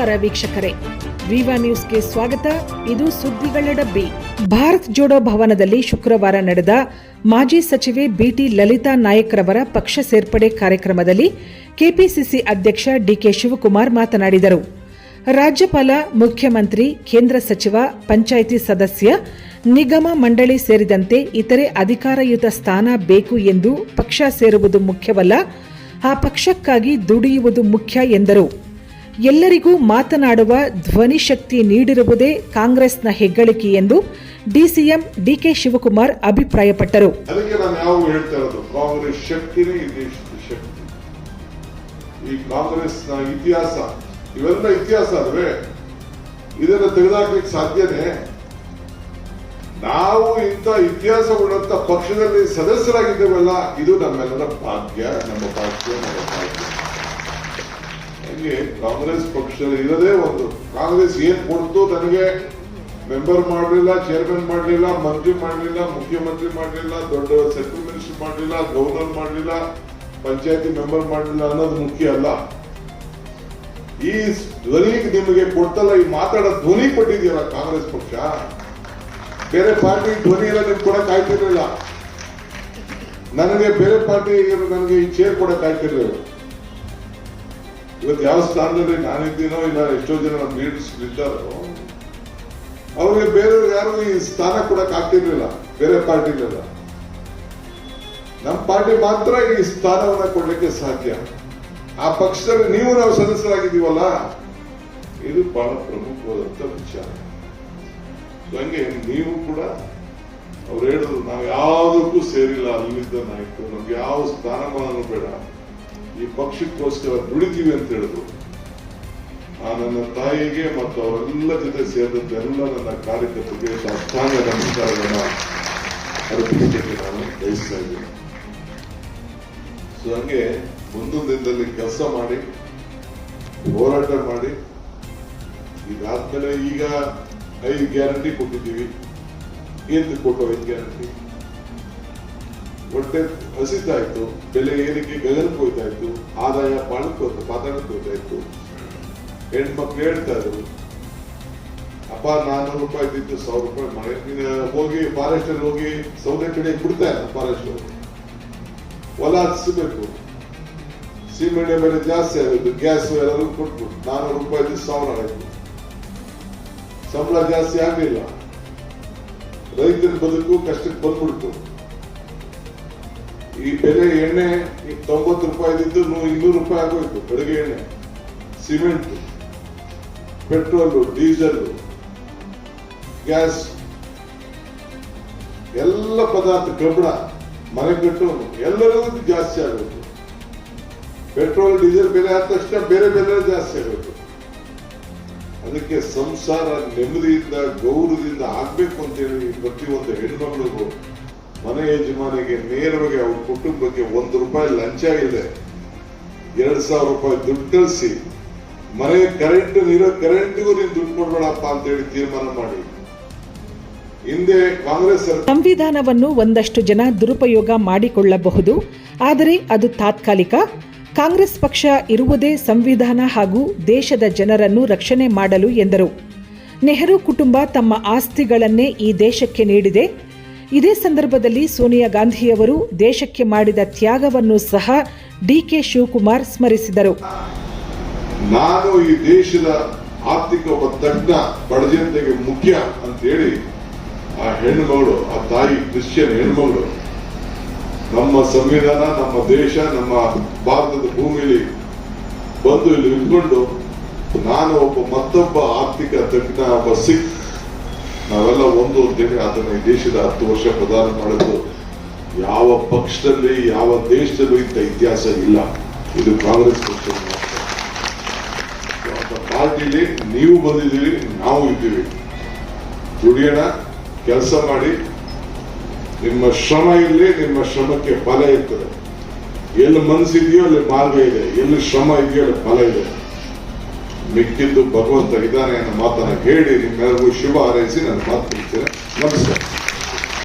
ನಮಸ್ಕಾರ ವೀಕ್ಷಕರೇ. ವಿವಾ ನ್ಯೂಸ್ಗೆ ಸ್ವಾಗತ. ಇದು ಸುದ್ದಿಗಳ ಡಬ್ಬಿ ಭಾರತ್ ಜೋಡೋ ಭವನದಲ್ಲಿ ಶುಕ್ರವಾರ ನಡೆದ ಮಾಜಿ ಸಚಿವೆ ಬಿಟಿ ಲಲಿತಾ ನಾಯಕ್ರವರ ಪಕ್ಷ ಸೇರ್ಪಡೆ ಕಾರ್ಯಕ್ರಮದಲ್ಲಿ ಕೆಪಿಸಿಸಿ ಅಧ್ಯಕ್ಷ ಡಿಕೆ ಶಿವಕುಮಾರ್ ಮಾತನಾಡಿದರು. ರಾಜ್ಯಪಾಲ, ಮುಖ್ಯಮಂತ್ರಿ, ಕೇಂದ್ರ ಸಚಿವ, ಪಂಚಾಯಿತಿ ಸದಸ್ಯ, ನಿಗಮ ಮಂಡಳಿ ಸೇರಿದಂತೆ ಇತರೆ ಅಧಿಕಾರಯುತ ಸ್ಥಾನ ಬೇಕು ಎಂದು ಪಕ್ಷ ಸೇರುವುದು ಮುಖ್ಯವಲ್ಲ, ಆ ಪಕ್ಷಕ್ಕಾಗಿ ದುಡಿಯುವುದು ಮುಖ್ಯ ಎಂದರು. ಎಲ್ಲರಿಗೂ ಮಾತನಾಡುವ ಧ್ವನಿ ಶಕ್ತಿ ನೀಡಿರುವುದೇ ಕಾಂಗ್ರೆಸ್ನ ಹೆಗ್ಗಳಿಕೆ ಎಂದು ಡಿಸಿಎಂ ಡಿಕೆ ಶಿವಕುಮಾರ್ ಅಭಿಪ್ರಾಯಪಟ್ಟರು. ಈ ಕಾಂಗ್ರೆಸ್ನ ಇತಿಹಾಸ, ಇವೆಲ್ಲ ಇತಿಹಾಸ ಅಲ್ವೇ? ಇದನ್ನ ತೆಗೆದಾಕ್ಲಿಕ್ಕೆ ಸಾಧ್ಯನೇ? ನಾವು ಇಂಥ ಇತಿಹಾಸ ಉಳ್ಳಂತ ಪಕ್ಷದಲ್ಲಿ ಸದಸ್ಯರಾಗಿದ್ದೇವಲ್ಲ, ಇದು ನಮ್ಮೆಲ್ಲರ ಭಾಗ್ಯ, ನಮ್ಮ ಭಾಗ್ಯ ನಮ್ಮ ಭಾಗ್ಯ. ಹಂಗೆ ಕಾಂಗ್ರೆಸ್ ಪಕ್ಷದಲ್ಲಿ ಇರೋದೇ ಒಂದು. ಕಾಂಗ್ರೆಸ್ ಏನ್ ಕೊಡ್ತು ನನಗೆ ಮೆಂಬರ್ ಮಾಡಲಿಲ್ಲ ಚೇರ್ಮನ್ ಮಾಡಲಿಲ್ಲ, ಮಂತ್ರಿ ಮಾಡಲಿಲ್ಲ, ಮುಖ್ಯಮಂತ್ರಿ ಮಾಡಲಿಲ್ಲ ದೊಡ್ಡ ಸೆಂಟ್ರಲ್ ಮಿನಿಸ್ಟರ್ ಮಾಡಲಿಲ್ಲ ಗವರ್ನರ್ ಮಾಡಲಿಲ್ಲ, ಪಂಚಾಯತಿ ಮೆಂಬರ್ ಮಾಡಲಿಲ್ಲ ಅನ್ನೋದು ಮುಖ್ಯ ಅಲ್ಲ. ಈ ಧ್ವನಿ ನಿಮಗೆ ಕೊಡ್ತಲ್ಲ, ಈ ಮಾತಾಡೋ ಧ್ವನಿ ಕೊಟ್ಟಿದೆಯಲ್ಲ ಕಾಂಗ್ರೆಸ್ ಪಕ್ಷ? ಬೇರೆ ಪಾರ್ಟಿ ಧ್ವನಿ ಎಲ್ಲ ನಿಮ್ಗೆ ಕೊಡಕ್ ಆಯ್ತಿರ್ಲಿಲ್ಲ. ನನಗೆ ಬೇರೆ ಪಾರ್ಟಿ ನನಗೆ ಈ ಚೇರ್ ಕೊಡಕ್ ಆಯ್ತಿರ್ಲಿಲ್ಲ. ಇವತ್ತು ಯಾವ ಸ್ಥಾನದಲ್ಲಿ ನಾನಿದ್ದೀನೋ ಇಲ್ಲ ಎಷ್ಟೋ ಜನ ನಮ್ಮ ಲೀಡರ್ಸ್ ಇದ್ದಾರೋ, ಅವ್ರಿಗೆ ಬೇರೆಯವ್ರು ಯಾರು ಈ ಸ್ಥಾನ ಕೊಡಕ್ ಆಗ್ತಿರ್ಲಿಲ್ಲ, ಬೇರೆ ಪಾರ್ಟಿಗಳೆಲ್ಲ ನಮ್ಮ ಪಾರ್ಟಿ ಮಾತ್ರ ಈ ಸ್ಥಾನವನ್ನ ಕೊಡ್ಲಿಕ್ಕೆ ಸಾಧ್ಯ. ಆ ಪಕ್ಷದಲ್ಲಿ ನೀವು ನಾವು ಸದಸ್ಯರಾಗಿದ್ದೀವಲ್ಲ, ಇದು ಬಹಳ ಪ್ರಮುಖವಾದಂತ ವಿಚಾರ. ಹಂಗೆ ನೀವು ಕೂಡ ಅವ್ರು ಹೇಳಿದ್ರು, ನಾವು ಯಾವುದಕ್ಕೂ ಸೇರಿಲ್ಲ ಅಲ್ಲಿದ್ದ ನಾಯಕರು, ನಮ್ಗೆ ಯಾವ ಸ್ಥಾನಮಾನನೂ ಬೇಡ. ಈ ಪಕ್ಷಕ್ಕೋಸ್ಕರ ದುಡಿತೀವಿ ಅಂತ ಹೇಳಿದ್ರು. ಆ ನನ್ನ ತಾಯಿಗೆ ಮತ್ತು ಅವರೆಲ್ಲ ಜೊತೆ ಸೇರಿದಂತೆ ಎಲ್ಲ ನನ್ನ ಕಾರ್ಯಕರ್ತರಿಗೆ ಅಷ್ಟಾಂಗ ನಮಸ್ಕಾರಗಳನ್ನ ಅರ್ಪಿಸಲಿಕ್ಕೆ ನಾನು ಬಯಸ್ತಾ ಇದ್ದೀನಿ. ಸೊ ಹಂಗೆ ಮುಂದೊಂದು ದಿನದಲ್ಲಿ ಕೆಲಸ ಮಾಡಿ, ಹೋರಾಟ ಮಾಡಿ, ಇದಾದ್ಮೇಲೆ ಈಗ ಐದು ಗ್ಯಾರಂಟಿ ಕೊಟ್ಟಿದ್ದೀವಿ. ಏನು ಕೊಟ್ಟು ಐದು ಗ್ಯಾರಂಟಿ ಹೊಟ್ಟೆ ಹಸಿತಾ ಇತ್ತು ಬೆಲೆ ಏರಿಕೆ ಗಗನಕ್ಕೆ ಹೋಯ್ತಾ ಇತ್ತು. ಆದಾಯ ಬಾಳಕ್ಕೆ ಹೋಯ್ತು, ಪಾತಾಳಕ್ಕೆ ಹೋಯ್ತಾ ಇತ್ತು. ಹೆಣ್ಮಕ್ಳು ಹೇಳ್ತಾ ಇದ್ರು, ಅಪ್ಪ, ನಾನ್ನೂರು ರೂಪಾಯಿ ಇದ್ದಿದ್ದು ಸಾವಿರ ರೂಪಾಯಿ ಮಳೆ ನೀನು ಹೋಗಿ ಫಾರೆಸ್ಟ್ ಅಲ್ಲಿ ಹೋಗಿ ಸೌದೆ ಕಡೆ ಬಿಡ್ತಾ ಇಲ್ಲ ಫಾರೆಸ್ಟ್ ಹೊಲ ಹಸಿಬೇಕು ಸೀಮೆಣ್ಣೆ ಬೆಲೆ ಜಾಸ್ತಿ ಆಗುತ್ತೆ ಗ್ಯಾಸ್ ಎಲ್ಲರೂ ಕೊಟ್ಬಿಟ್ಟು ನಾನ್ನೂರು ರೂಪಾಯಿ ಸಾವಿರ ಆಯ್ತು. ಸಂಬಳ ಜಾಸ್ತಿ ಆಗಲಿಲ್ಲ. ರೈತರ ಬದುಕು ಕಷ್ಟಕ್ಕೆ ಬಂದ್ಬಿಡ್ತು. ಈ ಬೆಲೆ ಎಣ್ಣೆ ಈಗ ತೊಂಬತ್ತು ರೂಪಾಯಿ ಇದ್ದು ಇನ್ನೂರು ರೂಪಾಯಿ ಆಗೋಯ್ತು ಬೆಳಗ್ಗೆ ಎಣ್ಣೆ. ಸಿಮೆಂಟ್, ಪೆಟ್ರೋಲು, ಡೀಸೆಲ್, ಗ್ಯಾಸ್, ಎಲ್ಲ ಪದಾರ್ಥ ಕಬ್ಬಣ, ಮನೆ ಕಟ್ಟೋನು ಎಲ್ಲರಿಗೂ ಜಾಸ್ತಿ ಆಗಬೇಕು ಪೆಟ್ರೋಲ್, ಡೀಸೆಲ್ ಬೆಲೆ ಆದ ತಕ್ಷಣ ಬೇರೆ ಬೆಲೆ ಜಾಸ್ತಿ ಆಗಬೇಕು ಅದಕ್ಕೆ ಸಂಸಾರ ನೆಮ್ಮದಿಯಿಂದ, ಗೌರವದಿಂದ ಆಗ್ಬೇಕು ಅಂತೇಳಿ ಪ್ರತಿಯೊಂದು ಹೆಣ್ಮಕ್ಳಿಗೂ ಮನೆ ಯಜಮಾನಿಗೆ ನೇರವಾಗಿ ಅವ್ರ ಕುಟುಂಬಕ್ಕೆ ಒಂದು ರೂಪಾಯಿ ಲಂಚ ಇದೆ ಎರಡ್ ಸಾವಿರ ರೂಪಾಯಿ ದುಡ್ಡು ಕಳಿಸಿ, ಮನೆ ಕರೆಂಟ್ ನೀರೋ ಕರೆಂಟ್ಗೂ ನೀನು ದುಡ್ಡು ಕೊಡ್ಬೇಡಪ್ಪ ಅಂತೇಳಿ ತೀರ್ಮಾನ ಮಾಡಿ. ಹಿಂದೆ ಕಾಂಗ್ರೆಸ್ ಸಂವಿಧಾನವನ್ನು ಒಂದಷ್ಟು ಜನ ದುರುಪಯೋಗ ಮಾಡಿಕೊಳ್ಳಬಹುದು, ಆದರೆ ಅದು ತಾತ್ಕಾಲಿಕ. ಕಾಂಗ್ರೆಸ್ ಪಕ್ಷ ಇರುವುದೇ ಸಂವಿಧಾನ ಹಾಗೂ ದೇಶದ ಜನರನ್ನು ರಕ್ಷಣೆ ಮಾಡಲು ಎಂದರು. ನೆಹರು ಕುಟುಂಬ ತಮ್ಮ ಆಸ್ತಿಗಳನ್ನೇ ಈ ದೇಶಕ್ಕೆ ನೀಡಿದೆ. ಇದೇ ಸಂದರ್ಭದಲ್ಲಿ ಸೋನಿಯಾ ಗಾಂಧಿಯವರು ದೇಶಕ್ಕೆ ಮಾಡಿದ ತ್ಯಾಗವನ್ನು ಸಹ ಡಿಕೆ ಶಿವಕುಮಾರ್ ಸ್ಮರಿಸಿದರು. ನಾನು ಈ ದೇಶದ ಆರ್ಥಿಕ ಒತ್ತಡ ಬಡ ಬಡಜನತೆಗೆ ಮುಖ್ಯ ಅಂತ ಹೇಳಿ ಆ ಹೆಣ್ಮಗಳು ಆ ತಾಯಿ ಕ್ರಿಶ್ಚಿಯನ್ ಹೆಣ್ಮಗಳು ನಮ್ಮ ಸಂವಿಧಾನ, ನಮ್ಮ ದೇಶ, ನಮ್ಮ ಭಾರತದ ಭೂಮಿಲಿ ಬಂದು ಇಲ್ಲಿ ಇಟ್ಕೊಂಡು ನಾನು ಒಬ್ಬ ಮತ್ತೊಬ್ಬ ಆರ್ಥಿಕ ತಜ್ಞ, ಒಬ್ಬ ಸಿಖ್ ನಾವೆಲ್ಲ ಒಂದು ಅಂತೇಳಿ ಅದನ್ನ ಈ ದೇಶದ ಹತ್ತು ವರ್ಷ ಪ್ರದಾನ ಮಾಡಿದ್ದು, ಯಾವ ಪಕ್ಷದಲ್ಲಿ, ಯಾವ ದೇಶದಲ್ಲೂ ಇಂಥ ಇತಿಹಾಸ ಇಲ್ಲ. ಇದು ಕಾಂಗ್ರೆಸ್ ಪಕ್ಷ. ಪಾರ್ಟಿಲಿ ನೀವು ಬಂದಿದ್ದೀರಿ, ನಾವು ಇದ್ದೀವಿ. ದುಡಿಯೋಣ, ಕೆಲಸ ಮಾಡಿ. ನಿಮ್ಮ ಶ್ರಮ ಇರಲಿ, ನಿಮ್ಮ ಶ್ರಮಕ್ಕೆ ಫಲ ಇರ್ತದೆ. ಎಲ್ಲಿ ಮನಸ್ಸಿದೆಯೋ ಅಲ್ಲಿ ಮಾರ್ಗ ಇದೆ. ಎಲ್ಲಿ ಶ್ರಮ ಇದೆಯೋ ಅಲ್ಲಿ ಫಲ ಇದೆ. ಮಿಕ್ಕಿದ್ದು ಭಗವಂತ ಇದ್ದಾನೆ ಅನ್ನೋ ಮಾತನ್ನ ಹೇಳಿ ನಿಮ್ಮೆಲ್ಲರಿಗೂ ಶುಭ ಹಾರೈಸಿ ನಾನು ಮಾತು ನಮಸ್ಕಾರ.